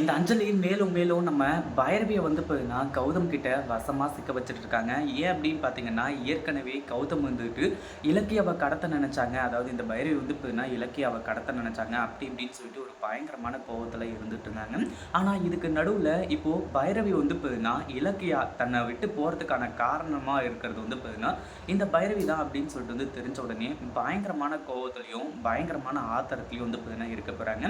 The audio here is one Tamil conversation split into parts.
இந்த அஞ்சலி மேலும் மேலும் நம்ம பைரவியை வந்து பார்த்தீங்கன்னா கௌதம் கிட்ட வசமாக சிக்க வச்சுட்டு இருக்காங்க ஏன் அப்படின்னு பார்த்தீங்கன்னா ஏற்கனவே கௌதம் வந்துட்டு இலக்கியாவை கடத்த நினச்சாங்க. அதாவது இந்த பைரவி வந்து பார்த்தீங்கன்னா இலக்கியாவை கடத்த நினச்சாங்க அப்படி இப்படின்னு சொல்லிட்டு ஒரு பயங்கரமான கோவத்தில் இருந்துட்டு இருந்தாங்க. ஆனால் இதுக்கு நடுவில் இப்போது பைரவி வந்து பார்த்தீங்கன்னா இலக்கியா தன்னை விட்டு போகிறதுக்கான காரணமாக இருக்கிறது வந்து பார்த்தீங்கன்னா இந்த பைரவி தான் அப்படின்னு சொல்லிட்டு வந்து தெரிஞ்ச உடனே பயங்கரமான கோபத்துலையும் பயங்கரமான ஆத்திரத்துலையும் வந்து பார்த்தீங்கன்னா இருக்க போகிறாங்க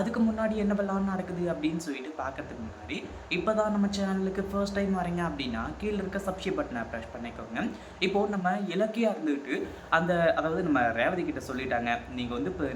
அதுக்கு முன்னாடி என்னவெல்லாம் நடக்குது அப்படின்னு அப்படின்னு சொல்லிட்டு பார்க்கறதுக்கு முன்னாடி இப்போ தான் நம்ம சேனலுக்கு ஃபர்ஸ்ட் டைம் வரீங்க அப்படின்னா கீழே இருக்க சப்ஸ்கிரைப் பட்டனை ப்ரெஷ் பண்ணிக்கோங்க. இப்போ நம்ம இலக்கியாக இருந்துட்டு அந்த அதாவது நம்ம ரேவதி கிட்ட சொல்லிட்டாங்க நீங்கள் வந்து இப்போ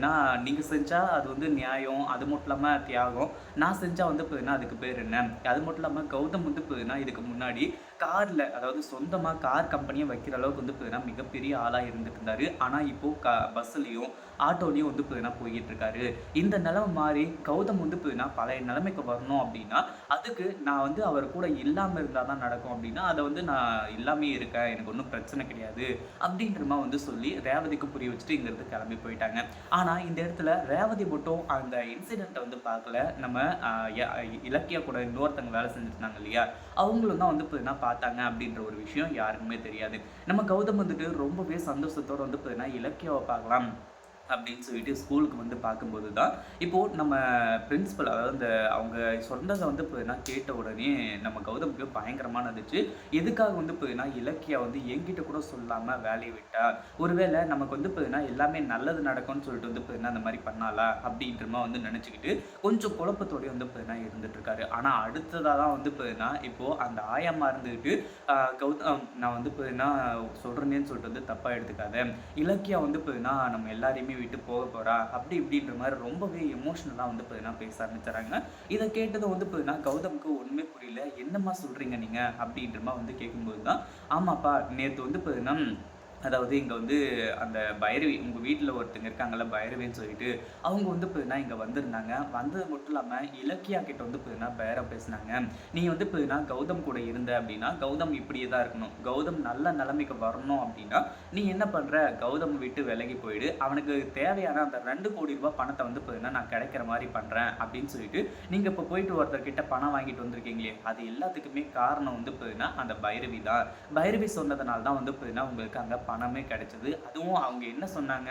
நீங்கள் செஞ்சால் அது வந்து நியாயம் அது மட்டும் இல்லாமல் தியாகம் நான் செஞ்சால் வந்து இப்போ அதுக்கு பேர் என்ன? அது மட்டும் இல்லாமல் கௌதம் வந்து இப்போ இதுக்கு முன்னாடி காரில் அதாவது சொந்தமாக கார் கம்பெனியை வைக்கிற அளவுக்கு வந்து இப்போ மிகப்பெரிய ஆளாக இருந்துட்டு இருந்தார். ஆனால் இப்போது க பஸ்ஸுலேயும் ஆட்டோலையும் வந்து இப்போ போய்கிட்டு இருக்காரு. இந்த நிலமை மாதிரி கௌதம் வந்து இப்போ பழைய நிலைமைக்கு வரணும் அப்படின்னா அதுக்கு நான் வந்து அவர் கூட இல்லாமல் இருந்தால் தான் நடக்கும் அப்படின்னா அதை வந்து நான் இல்லாமே இருக்கேன் எனக்கு ஒன்றும் பிரச்சனை கிடையாது அப்படின்ற மாதிரி வந்து சொல்லி ரேவதிக்கு புரிய வச்சுட்டு இங்கேருந்து கிளம்பி போயிட்டாங்க. ஆனால் இந்த இடத்துல ரேவதி மட்டும் அந்த இன்சிடெண்ட்டை வந்து பார்க்கல. நம்ம இலக்கிய கூட இன்னொருத்தங்க வேலை செஞ்சுருந்தாங்க இல்லையா? அவங்களும் தான் வந்து இப்போ பார்த்தாங்க அப்படின்ற ஒரு விஷயம் யாருக்குமே தெரியாது. நம்ம கௌதம் வந்துட்டு ரொம்பவே சந்தோஷத்தோடு வந்து இப்போ இலக்கியாவை பார்க்கலாம். அப்படின்னு சொல்லிட்டு ஸ்கூலுக்கு வந்து பார்க்கும்போது தான் இப்போது நம்ம பிரின்ஸிபல் அதாவது இந்த அவங்க சொன்னதை வந்து இப்போ கேட்ட உடனே நம்ம கௌதமுக்கு பயங்கரமாக இருந்துச்சு எதுக்காக வந்து இப்போ இலக்கியா வந்து எங்கிட்ட கூட சொல்லாமல் வேலையை விட்டா? ஒருவேளை நமக்கு வந்து இப்போ எல்லாமே நல்லது நடக்கும்னு சொல்லிட்டு வந்து இப்போ அந்த மாதிரி பண்ணாலா அப்படின்ற மாதிரி வந்து நினச்சிக்கிட்டு கொஞ்சம் குழப்பத்தோடய வந்து இப்போ இருந்துட்டு இருக்காரு. ஆனால் அடுத்ததாக தான் வந்து இப்போ இப்போது அந்த ஆயம்மா இருந்துக்கிட்டு கௌதம் நான் வந்து இப்போ சொல்கிறேன்னு சொல்கிறேனேன்னு சொல்லிட்டு வந்து தப்பாக எடுத்துக்காத. இலக்கியா வந்து இப்போ நம்ம எல்லாரையுமே விட்டு போக போகிறா அப்படி இப்படின்ற மாதிரி ரொம்பவே எமோஷ்னலாக வந்து பார்த்தீங்கன்னா பேச ஆரம்பிச்சுறாங்க இதை கேட்டதும் வந்து பார்த்தீங்கன்னா கௌதமுக்கு ஒன்றுமே புரியல. என்னம்மா சொல்கிறீங்க நீங்கள் அப்படின்ற மாதிரி வந்து கேட்கும்போது தான் ஆமாப்பா நேற்று வந்து பார்த்தீங்கன்னா அதாவது இங்கே வந்து அந்த பைரவி உங்கள் வீட்டில் ஒருத்தங்க இருக்காங்கல்ல பைரவின்னு சொல்லிட்டு அவங்க வந்து இப்போ இங்கே வந்திருந்தாங்க. வந்தது மட்டும் இல்லாமல் இலக்கியா கிட்ட வந்து இப்போ பேர பேசினாங்க. நீ வந்து இப்போ கௌதம் கூட இருந்த அப்படின்னா கௌதம் இப்படியே தான் இருக்கணும். கௌதம் நல்ல நிலைமைக்கு வரணும் அப்படின்னா நீ என்ன பண்ணுற கௌதம் விட்டு விலகி போயிடு. அவனுக்கு தேவையான அந்த ரெண்டு கோடி ரூபாய் பணத்தை வந்து இப்போ நான் கிடைக்கிற மாதிரி பண்ணுறேன் அப்படின்னு சொல்லிட்டு நீங்கள் இப்போ போயிட்டு ஒருத்தர்கிட்ட பணம் வாங்கிட்டு வந்திருக்கீங்களே அது எல்லாத்துக்குமே காரணம் வந்து இப்போ அந்த பைரவி தான். பைரவி சொன்னதுனால தான் வந்து இப்போ உங்களுக்கு அங்கே பணமே கிடைச்சது. அதுவும் அவங்க என்ன சொன்னாங்க?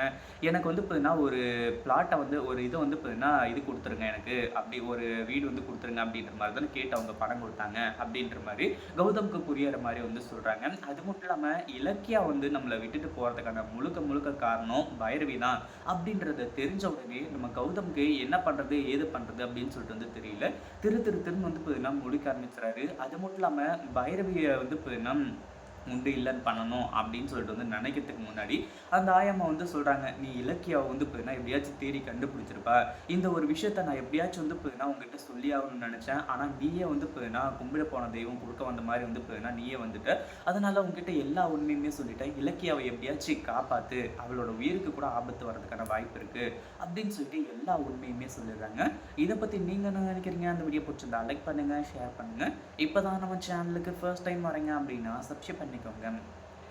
எனக்கு வந்து பார்த்தீங்கன்னா ஒரு பிளாட்டை வந்து ஒரு இதை வந்து பார்த்தீங்கன்னா இது கொடுத்துருங்க எனக்கு. அப்படி ஒரு வீடு வந்து கொடுத்துருங்க அப்படின்ற மாதிரி தான் கேட்டு அவங்க பணம் கொடுத்தாங்க அப்படின்ற மாதிரி கௌதம்க்கு புரியற மாதிரி வந்து சொல்கிறாங்க அது மட்டும் இல்லாமல் இலக்கியா வந்து நம்மளை விட்டுட்டு போகிறதுக்கான முழுக்க முழுக்க காரணம் பைரவி தான் அப்படின்றத தெரிஞ்ச உடனே நம்ம கௌதம்க்கு என்ன பண்ணுறது ஏது பண்ணுறது அப்படின்னு சொல்லிட்டு வந்து தெரியல. திரு திரு திருன்னு வந்து பார்த்தீங்கன்னா முடிக்க ஆரம்பிச்சுறாரு அது மட்டும் இல்லாமல் பைரவியை வந்து பார்த்தீங்கன்னா உண்டு இல்லைன்னு பண்ணணும் அப்படின்னு சொல்லிட்டு வந்து நினைக்கிறதுக்கு முன்னாடி அந்த ஆயம்மா வந்து சொல்கிறாங்க நீ இலக்கியாவை வந்து இப்போ எப்படியாச்சும் தேடி கண்டுபிடிச்சிருப்ப. இந்த ஒரு விஷயத்த நான் எப்படியாச்சும் வந்து போயினா உங்ககிட்ட சொல்லி ஆகணும்னு நினச்சேன். ஆனால் நீயே வந்து போயினா கும்பிட போன தெய்வம் கொடுக்க வந்த மாதிரி வந்து போயினா நீயே வந்துட்ட. அதனால உங்ககிட்ட எல்லா உண்மையுமே சொல்லிட்டேன். இலக்கியாவை எப்படியாச்சும் காப்பாற்று அவளோட உயிருக்கு கூட ஆபத்து வர்றதுக்கான வாய்ப்பு இருக்குது அப்படின்னு சொல்லிட்டு எல்லா உண்மையுமே சொல்லிடுறாங்க. இதை பற்றி நீங்கள் என்ன நினைக்கிறீங்க? அந்த வீடியோ பிடிச்சிருந்தா லைக் பண்ணுங்கள் ஷேர் பண்ணுங்கள் இப்போ தான் நம்ம சேனலுக்கு ஃபர்ஸ்ட் டைம் வரீங்க அப்படின்னா சப்ஸ்கிரைப் ในกล่องดำ